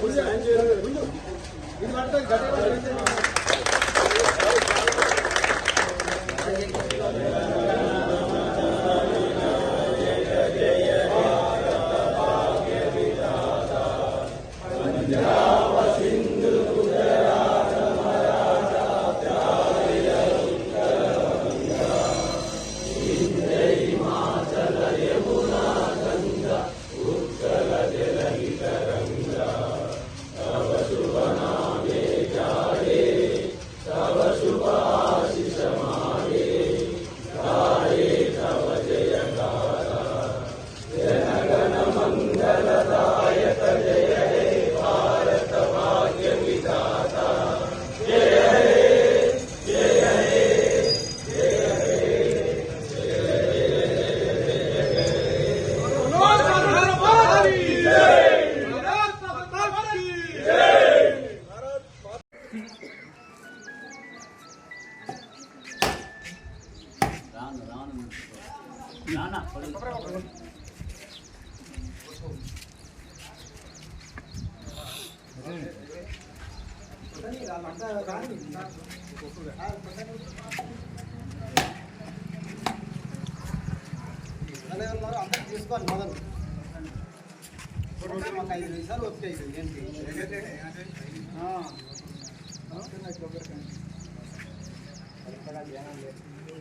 கொஞ்சம் uh, అందరూ తీసుకోండి మొదలు మాకు ఐదు నిమిషాలు వచ్చి ఐదు ఏంటి కొబ్బరికాయ ధ్యానం లేదు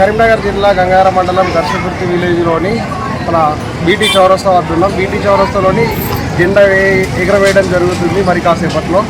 కరీంనగర్ జిల్లా గంగార మండలం దర్శకుర్తి విలేజ్లోని మన బీటీ చౌరస్తా వద్ద ఉన్నాం. బీటీ చౌరస్తాలోని జెండా వే- ఎగరవేయడం జరుగుతుంది మరి కాసేపట్లో.